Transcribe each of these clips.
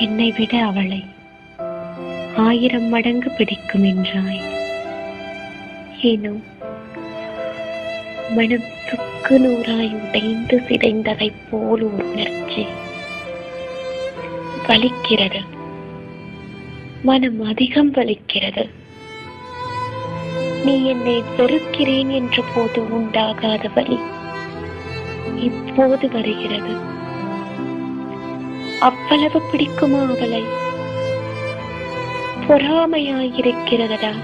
என்னை விட அவளை ஆயிரம் மடங்கு பிடிக்கும் என்றாய். ஏனோ மனம் சுக்கு நூறாய் உடைந்து சிதைந்ததைப் போல் ஒரு உணர்ச்சி வலிக்கிறது. மனம் அதிகம் வலிக்கிறது. நீ என்னை வெறுக்கிறேன் என்ற போது உண்டாகாத வலி இப்போது வருகிறது. அவ்வளவு பிடிக்குமா அவளை? பொறாமையாயிருக்கிறதடா.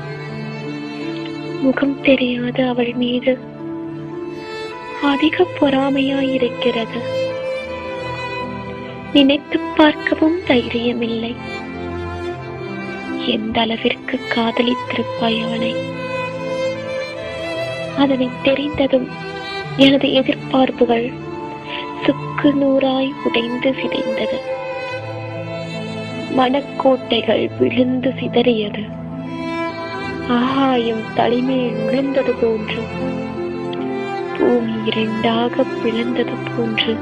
முகம் தெரியாத அவள் மீது அதிக பொறாமையாயிருக்கிறது. நினைத்து பார்க்கவும் தைரியமில்லை. எந்த அளவிற்கு காதலித்திருப்பாய் அவனை அதனை தெரிந்ததும் எனது எதிர்பார்ப்புகள் சுக்கு நூறாய் உடைந்து சிதைந்தது. மனக்கோட்டைகள் விழுந்து சிதறியது. ஆகாயம் தலைமேல் விழுந்தது போன்று. பூமி இரண்டாக பிளந்தது போன்று.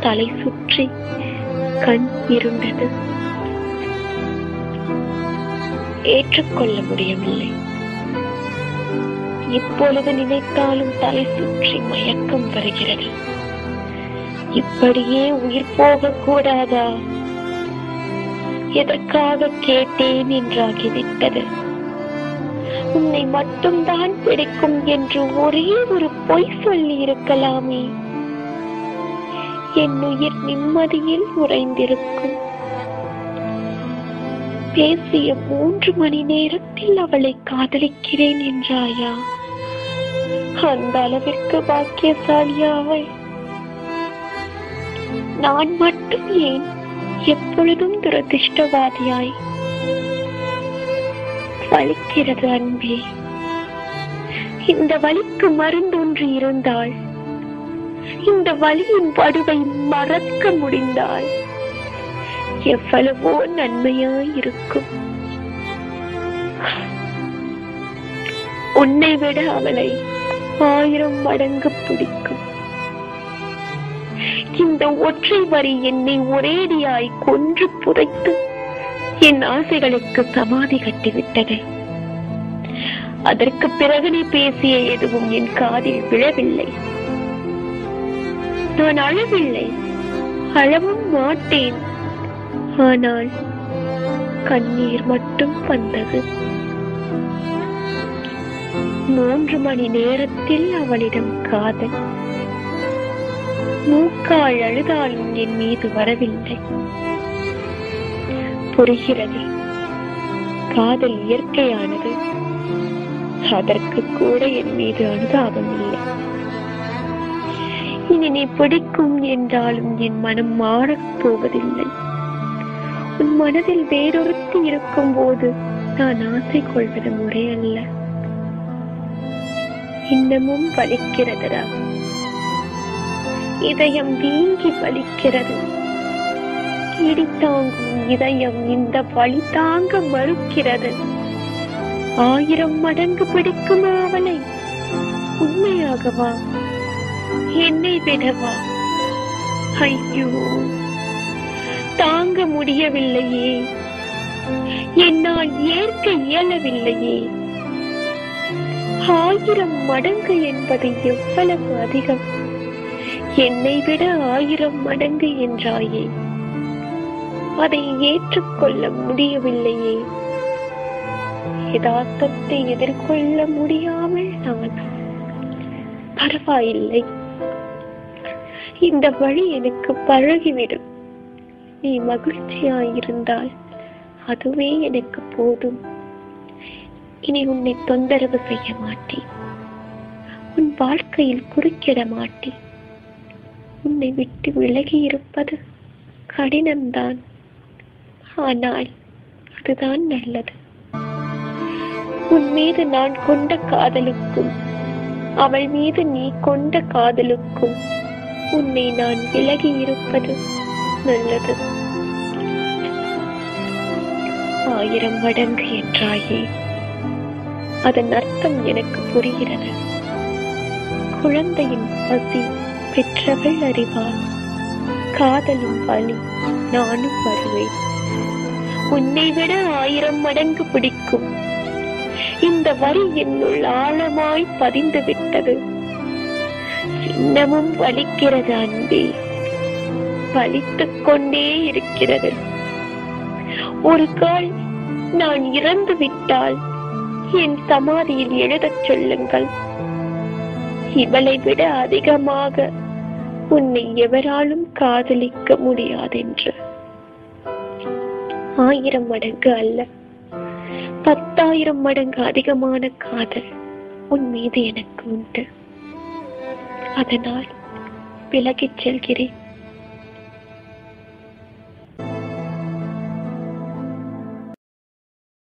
தலை சுற்றி கண் இருண்டது. ஏற்றுக்கொள்ள முடியவில்லை. இப்பொழுது நினைத்தாலும் தலை சுற்றி மயக்கம் வருகிறது. இப்படியே உயிர் போக கூடாதா எதற்காக கேட்டேன் என்றாகிவிட்டது. உன்னை மட்டும்தான் பிடிக்கும் என்று ஒரே ஒரு பொய் சொல்லி இருக்கலாமே என் உயிர் நிம்மதியில் உறைந்திருக்கும். பேசிய மூன்று மணி நேரத்தில் அவளை காதலிக்கிறேன் என்றாயா? அந்த அளவிற்கு பாக்கியசாலியா அவள் நான் மட்டும் ஏன் எப்பொழுதும் துரதிருஷ்டவாதியாய் வலிக்கிறது அன்பே? இந்த வலிக்கு மருந்தொன்று இருந்தால் இந்த வலியின் வடுவை மறக்க முடிந்தால் எவ்வளவோ நன்மையாயிருக்கும். உன்னை விட அவளை ஆயிரம் மடங்கு பிடிக்கும். இந்த ஒற்றை வரி என்னை ஒரேடியாய் கொன்று புதைத்து என் ஆசைகளுக்கு சமாதி கட்டிவிட்டது. அதற்கு பிறகு நீ பேசிய எதுவும் என் காதில் விழவில்லை. நான் அழவில்லை. அழவும் மாட்டேன். ஆனால் கண்ணீர் மட்டும் வந்தது. மூன்று மணி நேரத்தில் அவளிடம் காதல். மூக்கால் அழுதாலும் என் மீது வரவில்லை. புரிகிறது? காதல் இயற்கையானது. அதற்கு கூட என் மீது அனுதாபம் இல்லை. இனி நீ பிடிக்கும் என்றாலும் என் மனம் மாறப் போவதில்லை. உன் மனதில் வேறொருத்தி இருக்கும் போது நான் ஆசை கொள்வது முறையல்ல. இன்னமும் வலிக்கிறதுடா? இதயம் வீங்கி வலிக்கிறது. இடித்தாங்கும் இதயம் இந்த வழி தாங்க மறுக்கிறது. ஆயிரம் மடங்கு பிடிக்குமா அவனை. உண்மையாகவா? என்னை விடவா? ஐயோ! தாங்க முடியவில்லையே. என்னால் ஏற்க இயலவில்லையே. ஆயிரம் மடங்கு என்பது எவ்வளவு அதிகம்? என்னை விட ஆயிரம் மடங்கு என்றாயே. அதை ஏற்றுக்கொள்ள முடியவில்லையே. யதார்த்தத்தை எதிர்கொள்ள முடியாமல் நான் பரவாயில்லை. இந்த வழி எனக்கு பழகிவிடும். நீ மகிழ்ச்சியாயிருந்தால் அதுவே எனக்கு போதும். இனி உன்னை தொந்தரவு செய்ய மாட்டேன். உன் வாழ்க்கையில் குறுக்கிட மாட்டேன். உன்னை விட்டு விலகி இருப்பது கடினம்தான். ஆனால் அதுதான் நல்லது. உன் மீது நான் கொண்ட காதலுக்கும் அவள் மீது நீ கொண்ட காதலுக்கும் உன்னை நான் விலகி இருப்பது நல்லது. ஆயிரம் மடங்கு என்றாயே? அதன் அர்த்தம் எனக்கு புரிகிறது. குழந்தையின் பசி பெற்றவள் அறிவாள் காதலும் வழி நானும் வருவேன். உன்னை விட ஆயிரம் மடங்கு பிடிக்கும். இந்த வரி என்னுள் ஆழமாய் பதிந்து விட்டது. சின்னமும் வலிக்கிறது அன்பே. வலித்துக் கொண்டே இருக்கிறது. ஒரு கால் நான் இறந்து விட்டால் என் சமாதியில் எழுதச் சொல்லுங்கள். இவளை விட அதிகமாக உன்னை எவராலும் காதலிக்க முடியாதென்று. ஆயிரம் மடங்கு அல்ல. பத்தாயிரம் மடங்கு அதிகமான காதல் உன் மீது எனக்கு உண்டு. அதனால் விலகிச் செல்கிறேன்.